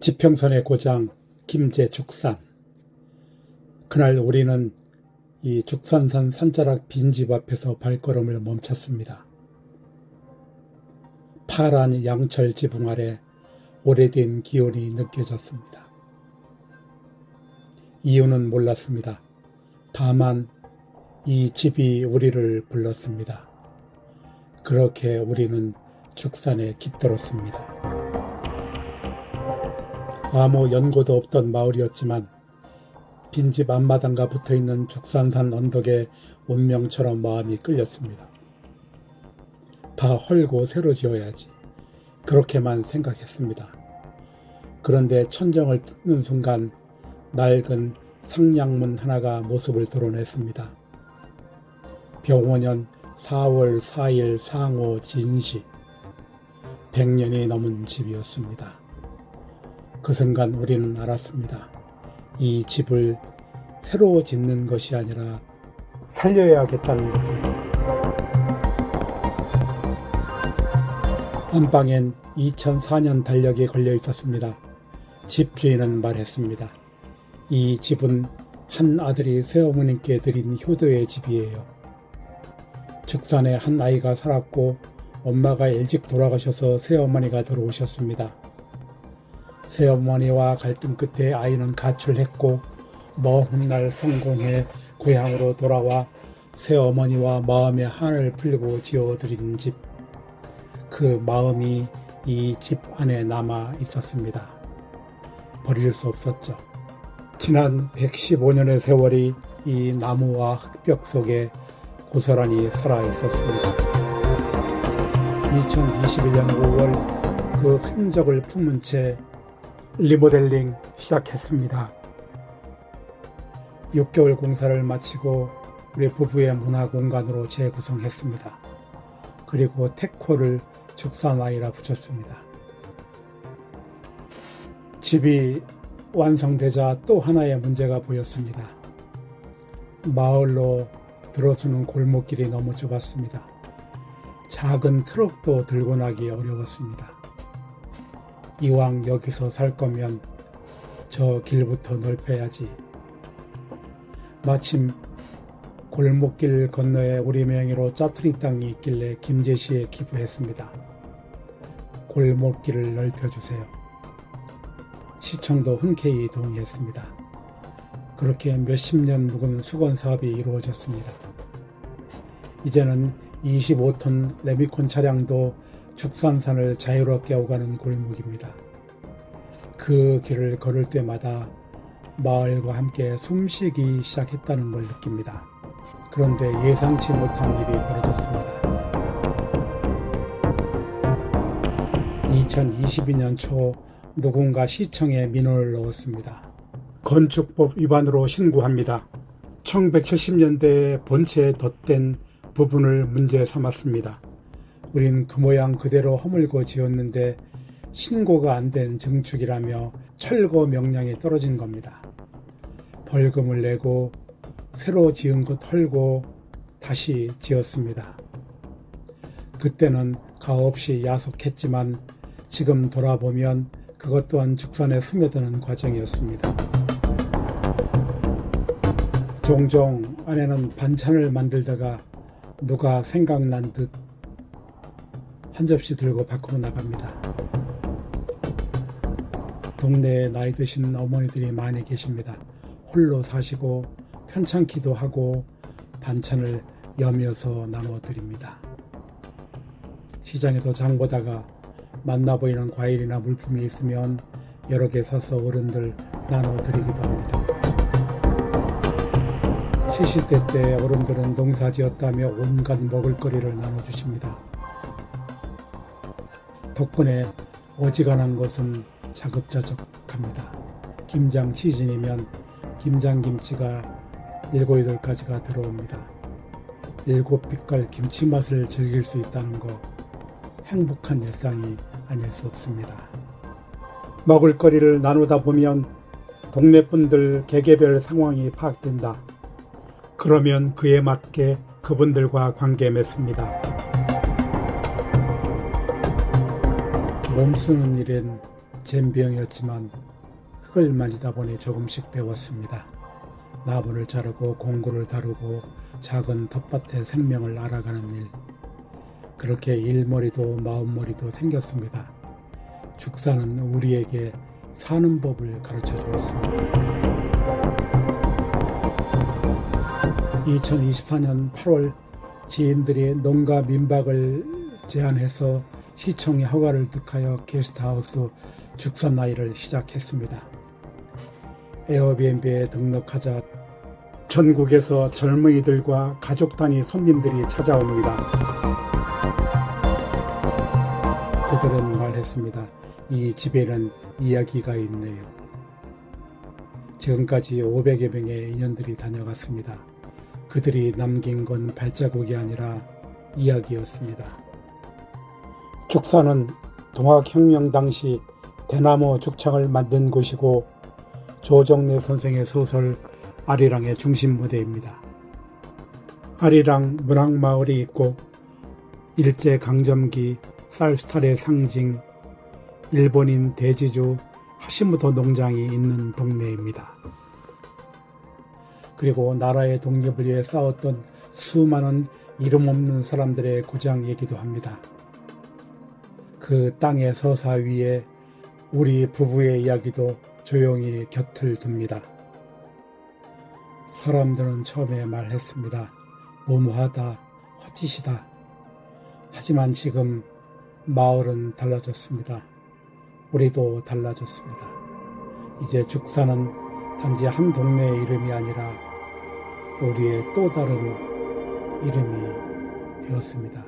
지평선의 고장 김제 죽산. 그날 우리는 이 죽산산 산자락 빈집 앞에서 발걸음을 멈췄습니다. 파란 양철 지붕 아래 오래된 기온이 느껴졌습니다. 이유는 몰랐습니다. 다만 이 집이 우리를 불렀습니다. 그렇게 우리는 죽산에 깃들었습니다. 아무 연고도 없던 마을이었지만 빈집 앞마당과 붙어 있는 죽산산 언덕에 운명처럼 마음이 끌렸습니다. 다 헐고 새로 지어야지. 그렇게만 생각했습니다. 그런데 천정을 뜯는 순간 낡은 상량문 하나가 모습을 드러냈습니다. 병원년 4월 4일 상호 진시 100년이 넘은 집이었습니다. 그 순간 우리는 알았습니다. 이 집을 새로 짓는 것이 아니라 살려야겠다는 것을. 안방엔 2004년 달력이 걸려 있었습니다. 집주인은 말했습니다. 이 집은 한 아들이 새어머님께 드린 효도의 집이에요. 죽산에 한 아이가 살았고 엄마가 일찍 돌아가셔서 새어머니가 들어오셨습니다. 새어머니와 갈등 끝에 아이는 가출했고 먼 훗날 성공해 고향으로 돌아와 새어머니와 마음의 한을 풀고 지어드린 집. 그 마음이 이 집 안에 남아 있었습니다. 버릴 수 없었죠. 지난 115년의 세월이 이 나무와 흙벽 속에 고스란히 살아 있었습니다. 2021년 5월 그 흔적을 품은 채 리모델링 시작했습니다. 6개월 공사를 마치고 우리 부부의 문화 공간으로 재구성했습니다. 그리고 테코를 죽산아이라 붙였습니다. 집이 완성되자 또 하나의 문제가 보였습니다. 마을로 들어서는 골목길이 너무 좁았습니다. 작은 트럭도 들고 나기 어려웠습니다. 이왕 여기서 살 거면 저 길부터 넓혀야지. 마침 골목길 건너에 우리 명의로 짜투리 땅이 있길래 김제시에 기부했습니다. 골목길을 넓혀주세요. 시청도 흔쾌히 동의했습니다. 그렇게 몇십 년 묵은 수건 사업이 이루어졌습니다. 이제는 25톤 레미콘 차량도 죽산산을 자유롭게 오가는 골목입니다. 그 길을 걸을 때마다 마을과 함께 숨쉬기 시작했다는 걸 느낍니다. 그런데 예상치 못한 일이 벌어졌습니다. 2022년 초 누군가 시청에 민원을 넣었습니다. 건축법 위반으로 신고합니다. 1970년대에 본체에 덧댄 부분을 문제 삼았습니다. 우린 그 모양 그대로 허물고 지었는데 신고가 안 된 증축이라며 철거 명령이 떨어진 겁니다. 벌금을 내고 새로 지은 것 털고 다시 지었습니다. 그때는 가없이 야속했지만 지금 돌아보면 그것 또한 죽산에 스며드는 과정이었습니다. 종종 아내는 반찬을 만들다가 누가 생각난 듯 한 접시 들고 밖으로 나갑니다. 동네에 나이 드신 어머니들이 많이 계십니다. 홀로 사시고 편찮기도 하고 반찬을 여며서 나눠 드립니다. 시장에서 장 보다가 만나 보이는 과일이나 물품이 있으면 여러 개 사서 어른들 나눠 드리기도 합니다. 시시때 때 어른들은 농사 지었다며 온갖 먹을거리를 나눠주십니다. 덕분에 어지간한 것은 자급자족합니다. 김장 시즌이면 김장김치가 일곱 여덟 가지가 들어옵니다. 일곱 빛깔 김치 맛을 즐길 수 있다는 거 행복한 일상이 아닐 수 없습니다. 먹을거리를 나누다 보면 동네 분들 개개별 상황이 파악된다. 그러면 그에 맞게 그분들과 관계 맺습니다. 몸 쓰는 일엔 젬병이었지만 흙을 만지다 보니 조금씩 배웠습니다. 나무를 자르고 공구를 다루고 작은 텃밭의 생명을 알아가는 일. 그렇게 일머리도 마음머리도 생겼습니다. 축사는 우리에게 사는 법을 가르쳐 주었습니다. 2024년 8월 지인들이 농가 민박을 제안해서 시청의 허가를 득하여 게스트하우스 축사 나이를 시작했습니다. 에어비앤비에 등록하자 전국에서 젊은이들과 가족 단위 손님들이 찾아옵니다. 그들은 말했습니다. 이 집에는 이야기가 있네요. 지금까지 500여 명의 인연들이 다녀갔습니다. 그들이 남긴 건 발자국이 아니라 이야기였습니다. 죽사는 동학혁명 당시 대나무 죽창을 만든 곳이고 조정래 선생의 소설 아리랑의 중심 무대입니다. 아리랑 문학마을이 있고 일제 강점기 쌀스탈의 상징 일본인 대지주 하시모토 농장이 있는 동네입니다. 그리고 나라의 독립을 위해 싸웠던 수많은 이름 없는 사람들의 고장이기도 합니다. 그 땅의 서사 위에 우리 부부의 이야기도 조용히 곁을 둡니다. 사람들은 처음에 말했습니다. 무모하다, 헛짓이다. 하지만 지금 마을은 달라졌습니다. 우리도 달라졌습니다. 이제 죽사는 단지 한 동네의 이름이 아니라 우리의 또 다른 이름이 되었습니다.